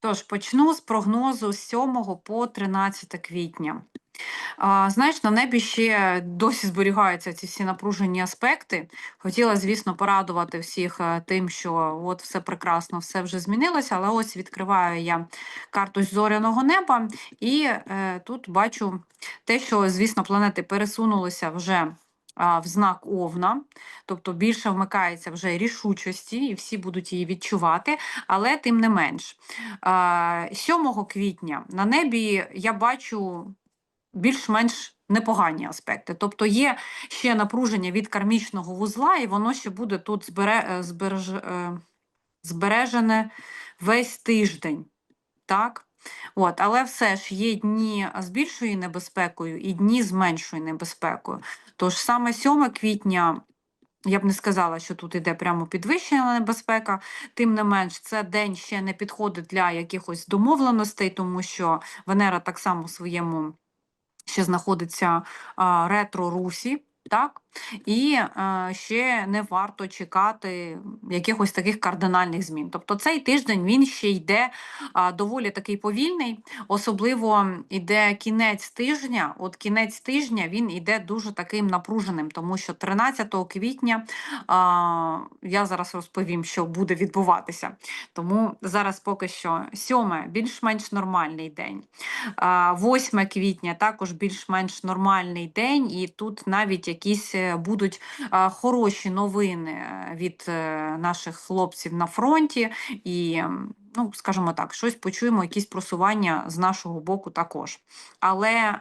Тож почну з прогнозу з 7 по 13 квітня. Знаєш, на небі ще досі зберігаються ці всі напружені аспекти. Хотіла, звісно, порадувати всіх е, тим, що от все прекрасно, все вже змінилося, але ось відкриваю я карту зоряного неба, і е, тут бачу те, що, звісно, планети пересунулися вже в знак Овна, тобто більше вмикається вже рішучості, і всі будуть її відчувати, але тим не менш. 7 квітня на небі я бачу більш-менш непогані аспекти. Тобто є ще напруження від кармічного вузла, і воно ще буде тут е, збереж, е, збережене весь тиждень. Так? От, але все ж є дні з більшою небезпекою і дні з меншою небезпекою. Тож саме 7 квітня. Я б не сказала, що тут іде прямо підвищена небезпека, тим не менш, це день ще не підходить для якихось домовленостей, тому що Венера так само в своєму ще знаходиться ретро-русі, так? І е, ще не варто чекати якихось таких кардинальних змін. Тобто цей тиждень він ще йде доволі такий повільний, особливо йде кінець тижня. От кінець тижня він йде дуже таким напруженим, тому що 13 квітня я зараз розповім, що буде відбуватися. Тому зараз поки що 7 більш-менш нормальний день. А, 8 квітня також більш-менш нормальний день, і тут навіть якісь е, будуть хороші новини е, від е, наших хлопців на фронті, і, ну, скажімо так, щось почуємо, якісь просування з нашого боку також. Але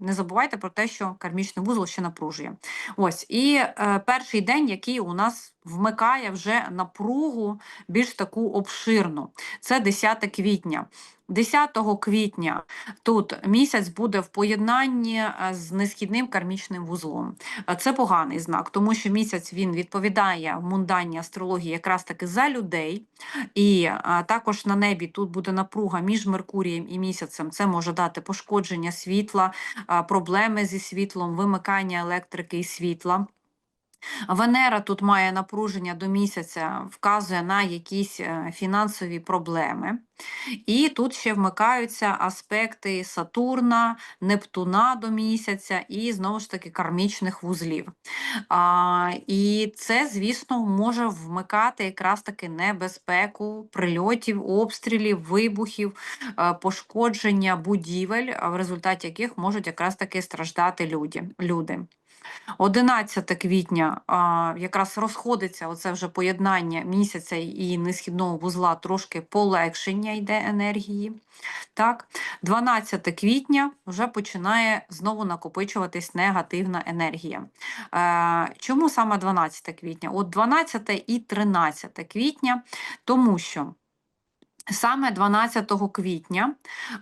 не забувайте про те, що кармічний вузол ще напружує. Ось, і перший день, який у нас вмикає вже напругу більш таку обширну, це 10 квітня. 10 квітня тут місяць буде в поєднанні е, з несхідним кармічним вузлом. Е, Це поганий знак, тому що місяць він відповідає в мунданній астрології якраз таки за людей, і також на небі тут буде напруга між Меркурієм і місяцем. Це може дати пошкодження світла, проблеми зі світлом, вимикання електрики і світла. Венера тут має напруження до місяця, вказує на якісь е, фінансові проблеми. І тут ще вмикаються аспекти Сатурна, Нептуна до місяця і знову ж таки кармічних вузлів. А, І це, звісно, може вмикати якраз таки небезпеку прильотів, обстрілів, вибухів, е, пошкодження будівель, в результаті яких можуть якраз таки страждати люди. Люди. 11 квітня а, якраз розходиться оце вже поєднання місяця і несхідного вузла, трошки полегшення йде енергії. Так, 12 квітня вже починає знову накопичуватись негативна енергія. Е, чому саме 12 квітня? От 12 і 13 квітня, тому що. Саме 12 квітня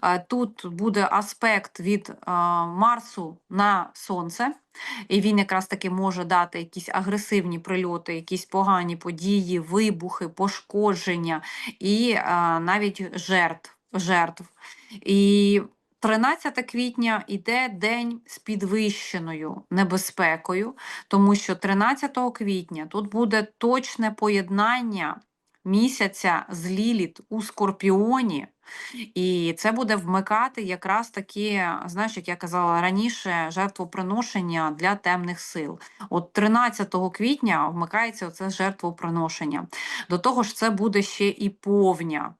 е, тут буде аспект від е, Марсу на Сонце, і він якраз таки може дати якісь агресивні прильоти, якісь погані події, вибухи, пошкодження і е, навіть жертв. жертв. І 13 квітня йде день з підвищеною небезпекою, тому що 13 квітня тут буде точне поєднання місяця з Ліліт у Скорпіоні, і це буде вмикати якраз такі, знаєш, як я казала раніше, жертвоприношення для темних сил. От 13 квітня вмикається оце жертвоприношення. До того ж, це буде ще і повня.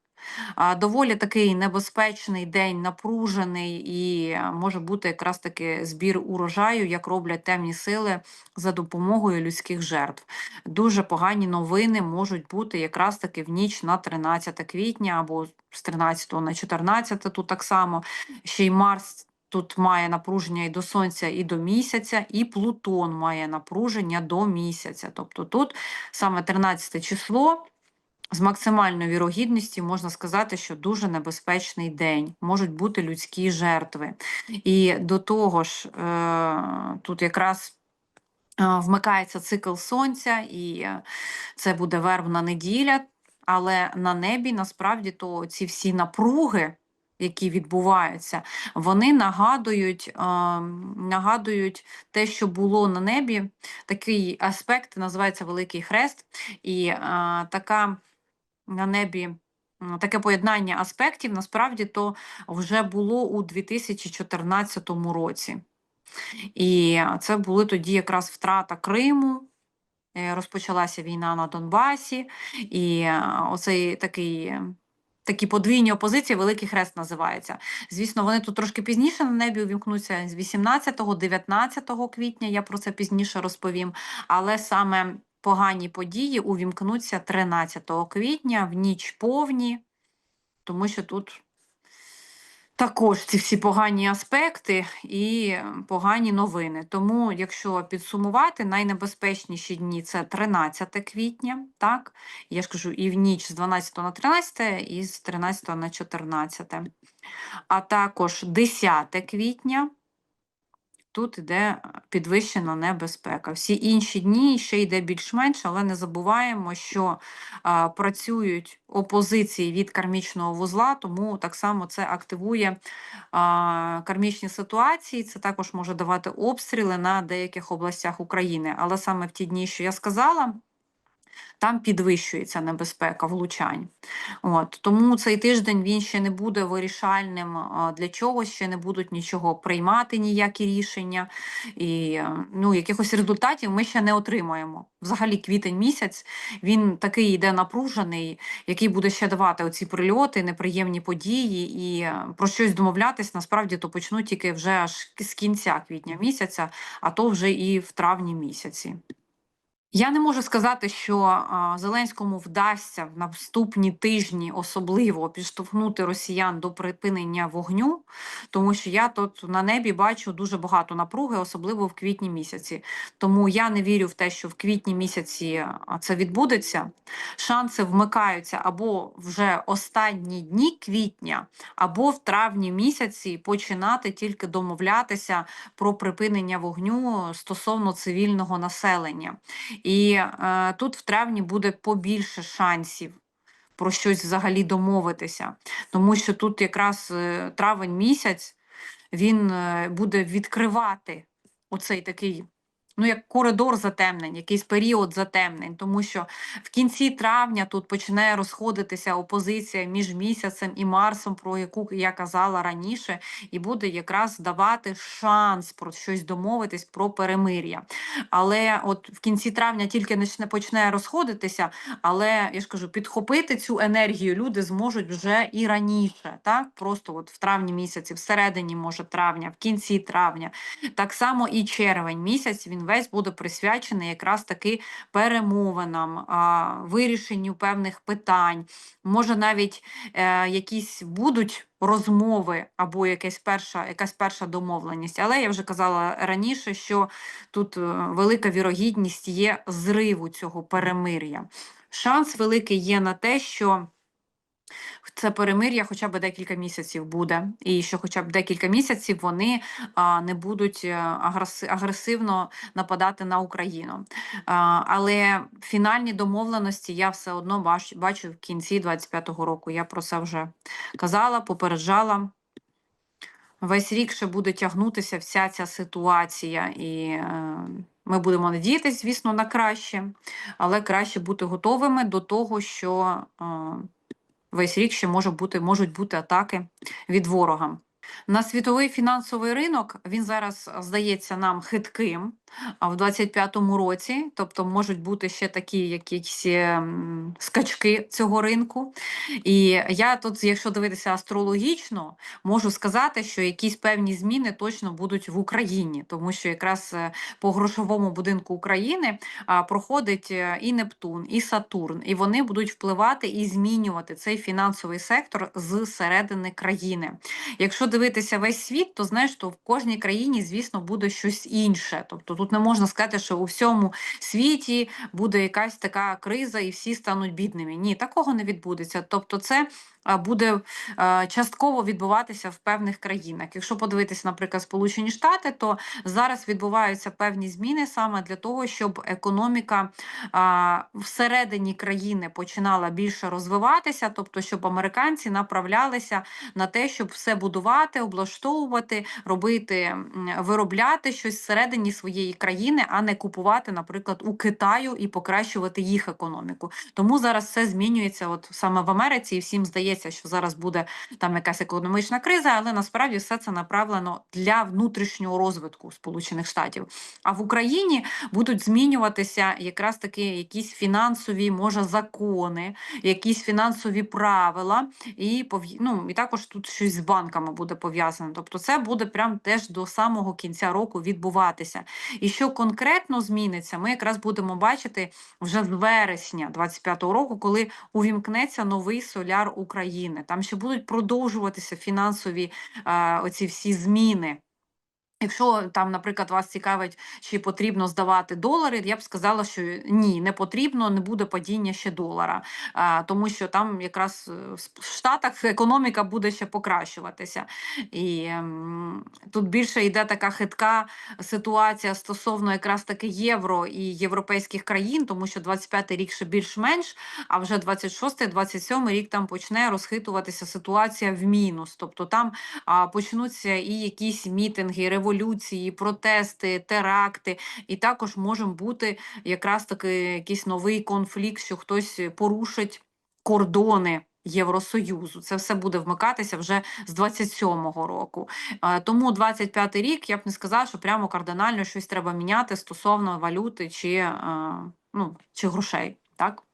Доволі такий небезпечний день, напружений, і е, може бути якраз таки збір урожаю, як роблять темні сили за допомогою людських жертв. Дуже погані новини можуть бути якраз таки в ніч на 13 квітня або з 13 на 14 тут так само. Ще й Марс. Тут має напруження і до сонця, і до місяця, і Плутон має напруження до місяця. Тобто тут саме 13 число з максимальною вірогідністю можна сказати, що дуже небезпечний день, можуть бути людські жертви. І до того ж, е, тут якраз е, вмикається цикл сонця, і це буде вербна неділя, але на небі насправді то ці всі напруги. Які відбуваються, вони нагадують е, нагадують те, що було на небі. Такий аспект називається Великий Хрест, і е, така на небі таке поєднання аспектів насправді то вже було у 2014 році. І це були тоді якраз втрата Криму. е, Розпочалася війна на Донбасі, і е, оцей такий такі подвійні опозиції, Великий Хрест називається. Звісно, вони тут трошки пізніше на небі увімкнуться з 18-19 квітня. Я про це пізніше розповім. Але саме погані події увімкнуться 13 квітня в ніч повні, тому що тут. Також ці всі погані аспекти і погані новини. Тому, якщо підсумувати, найнебезпечніші дні це 13 квітня, так? Я ж кажу, і в ніч з 12 на 13, і з 13 на 14. А також 10 квітня. Тут йде підвищена небезпека. Всі інші дні ще йде більш-менш, але не забуваємо, що а, працюють опозиції від кармічного вузла, тому так само це активує а, кармічні ситуації. Це також може давати обстріли на деяких областях України. Але саме в ті дні, що я сказала, там підвищується небезпека влучань. От Тому цей тиждень він ще не буде вирішальним для чогось, ще не будуть нічого приймати, ніякі рішення, і е, ну, якихось результатів ми ще не отримаємо. Взагалі, квітень місяць він такий йде напружений, який буде ще давати оці прильоти, неприємні події, і е, про щось домовлятись насправді то почнуть тільки вже аж з кінця квітня місяця, а то вже і в травні місяці. Я не можу сказати, що Зеленському вдасться в наступні тижні особливо підштовхнути росіян до припинення вогню, тому що я тут на небі бачу дуже багато напруги, особливо в квітні місяці. Тому я не вірю в те, що в квітні місяці це відбудеться. Шанси вмикаються або вже останні дні квітня, або в травні місяці починати тільки домовлятися про припинення вогню стосовно цивільного населення. І е, тут в травні буде побільше шансів про щось взагалі домовитися, тому що тут якраз е, травень місяць він е, буде відкривати оцей такий. Ну, як коридор затемнень, якийсь період затемнень, тому що в кінці травня тут починає розходитися опозиція між місяцем і Марсом, про яку я казала раніше, і буде якраз давати шанс про щось домовитись про перемир'я. Але от в кінці травня тільки не почне розходитися, але я ж кажу, підхопити цю енергію люди зможуть вже і раніше, так просто от в травні місяці, всередині, може, травня, в кінці травня. Так само і червень місяць він весь буде присвячений якраз таки перемовинам, вирішенню певних питань. Може, навіть е, якісь будуть розмови або якась перша, якась перша домовленість. Але я вже казала раніше, що тут е, велика вірогідність є зриву цього перемир'я. Шанс великий є на те, що це перемир'я хоча б декілька місяців буде, і що хоча б декілька місяців вони а, не будуть е, агреси агресивно нападати на Україну. А, але фінальні домовленості я все одно бачу, бачу в кінці 25-го року. Я про це вже казала, попереджала. Весь рік ще буде тягнутися вся ця ситуація, і е, ми будемо надіятися, звісно, на краще, але краще бути готовими до того, що е, весь рік ще може бути, можуть бути атаки від ворога. На світовий фінансовий ринок він зараз здається нам хитким а в 25-му році, тобто можуть бути ще такі якісь ем, скачки цього ринку. І я тут, якщо дивитися астрологічно, можу сказати, що якісь певні зміни точно будуть в Україні, тому що якраз е, по грошовому будинку України проходить е, і Нептун, і Сатурн, і вони будуть впливати і змінювати цей фінансовий сектор з середини країни. Якщо дивитися весь світ, то знаєш, то в кожній країні, звісно, буде щось інше. Тобто тут не можна сказати, що у всьому світі буде якась така криза і всі стануть бідними. Ні, такого не відбудеться. Тобто, це буде частково відбуватися в певних країнах. Якщо подивитися, наприклад, Сполучені Штати, то зараз відбуваються певні зміни саме для того, щоб економіка всередині країни починала більше розвиватися, тобто щоб американці направлялися на те, щоб все будувати, облаштовувати, робити, виробляти щось всередині своєї країни, а не купувати, наприклад, у Китаю і покращувати їх економіку. Тому зараз все змінюється, от саме в Америці, і всім здається, що зараз буде там якась економічна криза, але насправді все це направлено для внутрішнього розвитку Сполучених Штатів. А в Україні будуть змінюватися якраз таки якісь фінансові, може, закони, якісь фінансові правила, і ну, і також тут щось з банками буде пов'язано. Тобто, це буде прям теж до самого кінця року відбуватися. І що конкретно зміниться, ми якраз будемо бачити вже з вересня 25-го року, коли увімкнеться новий соляр України. Там ще будуть продовжуватися фінансові оці всі зміни. Якщо там, наприклад, вас цікавить, чи потрібно здавати долари, я б сказала, що ні, не потрібно, не буде падіння ще долара, тому що там якраз е, в Штатах економіка буде ще покращуватися. І тут більше йде така хитка ситуація стосовно якраз таки євро і європейських країн, тому що 25-й рік ще більш-менш, а вже 26-й, 27-й рік там почне розхитуватися ситуація в мінус. Тобто там почнуться і якісь мітинги, революції, протести, теракти, і також може бути якраз таки якийсь новий конфлікт, що хтось порушить кордони. Євросоюзу це все буде вмикатися вже з 27-го року. Тому 25-й рік я б не сказала, що прямо кардинально щось треба міняти стосовно валюти чи, ну, чи грошей. Так